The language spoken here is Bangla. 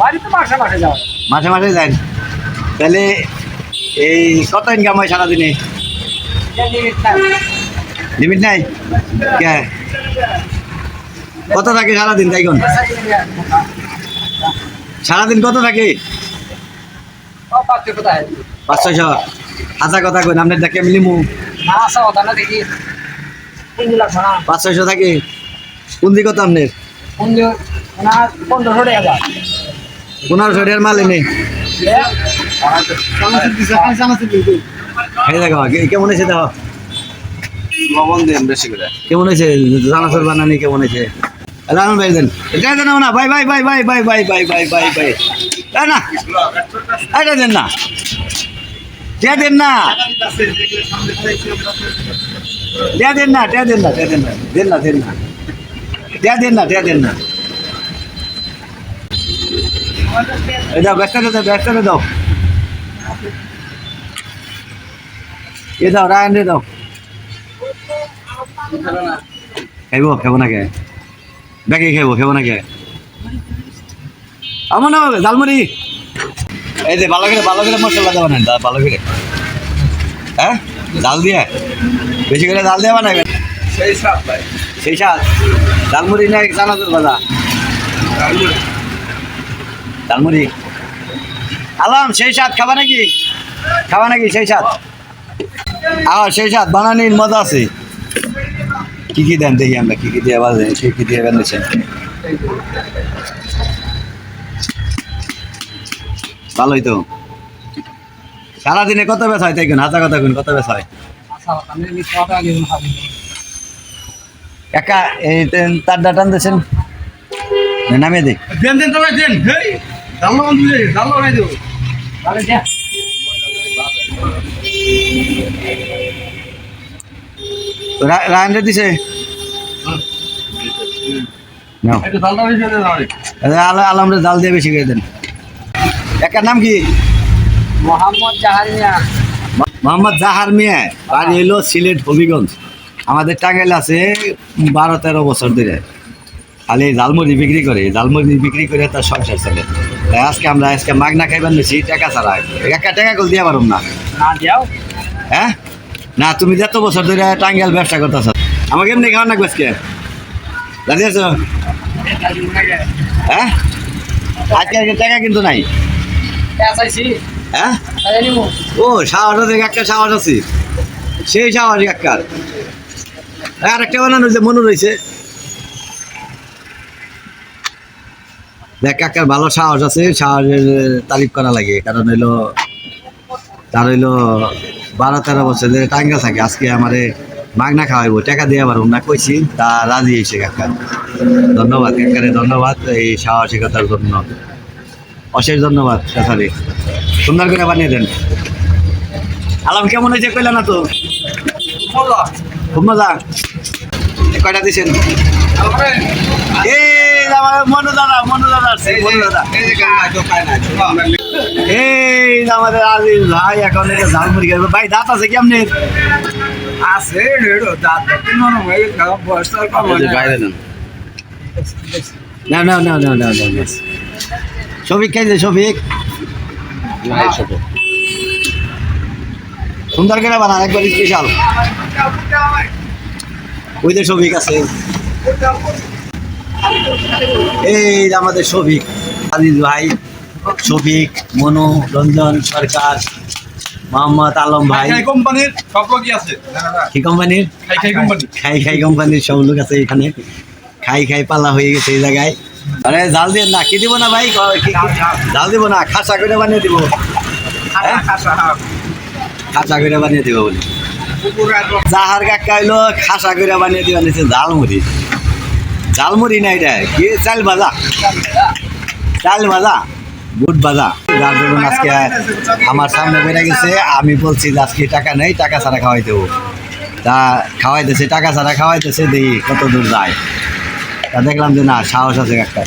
বাড়িতে মাসে মাসে যাও মাঝে মাঝে যান তাহলে এই কত ইনকাম হয় সারাদিনে? লিমিট নাই। কে? কত থাকে সারাদিন তাই কোন সারাদিন কত থাকে? পাঁচ ছয়শো আচ্ছা কথা কই আপনার দেখে পুঞ্জি লাগবে না পাঁচ ছয়শো থাকে। কোন দিক কত আপনার? পুঞ্জি পনেরোশো টাকা। যাও পনেরোশো টাকার মাল কে- কেমন হয়েছে দেখো? লবণ দেন বেশি করে। কেমন হয়েছে? জানাসর বানানি কেমন হয়েছে? রানুন ভাই দেন। এটা দেন না bye bye bye bye bye bye bye bye bye তাই না এটা দেন না। টে দেন না। টে দেন না টে দেন না টে দেন না দেন না দেন না। টে দেন না টে দেন না। এই দাও ব্যস্ত দাও ব্যস্ত দাও। এ দাও রায়ন রে দাও। খাইব খাইব খাব আমার না জালমুড়ি এই যে ভালো করে ভালো করে মশলা দেওয়া না ভালো করে হ্যাঁ? জাল দিয়ে? বেশি করে জাল দেওয়া বানাবে সেই ভাই। সেই সাত জালমুড়ি না চানাচুর ভাজা। জালমুড়ি আলাম, সেই সাত খাবা নাকি? খাবা নাকি সেই সাত আর সেই সাত বানানির মজা আছে। কি কি দেন দেখি আমরা, কি কি দিয়ে বাজে কি কি দিয়ে বানিয়েছেন? ভালোই তো। সারাদিনে কত বেশ হয় তাই হাতা কথা কত বেশ হয়? একা, এই, তার ডাটান দিয়েছেন নামিয়ে দে। দেন দেন দেন। দেবো আরে যা। দিছে। আলামরে জাল দিয়ে বেশি করে দেন। একার নাম কি? মোহাম্মদ জাহারিয়া মোহাম্মদ জাহার মিয়া। বাড়ি এলো সিলেট হবিগঞ্জ। আমাদের টাঙ্গাইল আছে বারো তেরো বছর ধরে। খালি জালমুড়ি বিক্রি করে জালমুড়ি বিক্রি করে তার সংসার চলে। তাই আজকে আমরা আজকে মাগনা খাইবার নিছি টাকা ছাড়া। একা টাকা কল দিয়ে পারুম না। না দিয়াও? হ্যাঁ? না তুমি যত বছর ধরে টাঙ্গাইল ব্যবসা করতেছ আমাকে এমনি খাওয়ান না আজকে? আছো? হ্যাঁ? আজকে আজকে টাকা কিন্তু নাই। হ্যাঁ? ও সাহস আছে একটা সাহস আছে। সেই সাহস একার আর একটা বানানো যে মনে রয়েছে দেখ, কাকার ভালো সাহস আছে, সাহসের তারিফ করা লাগে। কারণ হইল, তার হইল বারো তেরো বছর ধরে টাঙ্গা থাকে। আজকে আমারে মাগনা খাওয়াইবো, টাকা দিয়ে পারব না কইছি, তা রাজি হয়েছে কাকা। ধন্যবাদ, কাকারে ধন্যবাদ, এই সাহসিকতার জন্য। অশেষ ধন্যবাদ, কাকারে। সুন্দর করে বানিয়ে দেন। আলাম, কেমন হয়েছে? কইলা না তো? খুব মজা। কয়টা দিছেন? এই যে আমার মনু দাদা মনু দাদা আসছে, মনু দাদা। এই আমাদের আজিজ ভাই এখন এটা ঝালমুড়ি খাবে ভাই দাঁত আছে কেমনে? আছে দাঁত হয়ে বয়স কম না। বাইরে না না না না না না না। শফিক খাইছে শফিক। সুন্দর করে বানান একবার স্পেশাল ওই যে শফিক আছে। এই আমাদের শফিক আজিজ ভাই শফিক মনু রঞ্জন সরকার মোহাম্মদ আলম ভাই। কোম্পানির সব লোকই আছে। কি কোম্পানির? খাই খাই কোম্পানি। খাই খাই কোম্পানির সব লোক আছে এখানে। খাই খাই পাল্লা হয়ে গেছে এই জায়গায়। আরে জাল দিয়ে না কি দিব না ভাই? জাল দিব না খাসা করে বানিয়ে দিব। হ্যাঁ? খাসা করে বানিয়ে দিব বলি। জাহার কাকা হইল খাসা করে বানিয়ে দিবা নিচে ঝালমুড়ি ঝালমুড়ি নাই এটা কি চাল ভাজা? চাল ভাজা, বুট ভাজা। যার জন্য আজকে আমার সামনে বেড়ে গেছে। আমি বলছি আজকে টাকা নেই, টাকা ছাড়া খাওয়াই দেবো। তা খাওয়াইতেছে, টাকা ছাড়া খাওয়াইতেছে, দেখি কত দূর যায়। তা দেখলাম যে না, সাহস আছে একটা।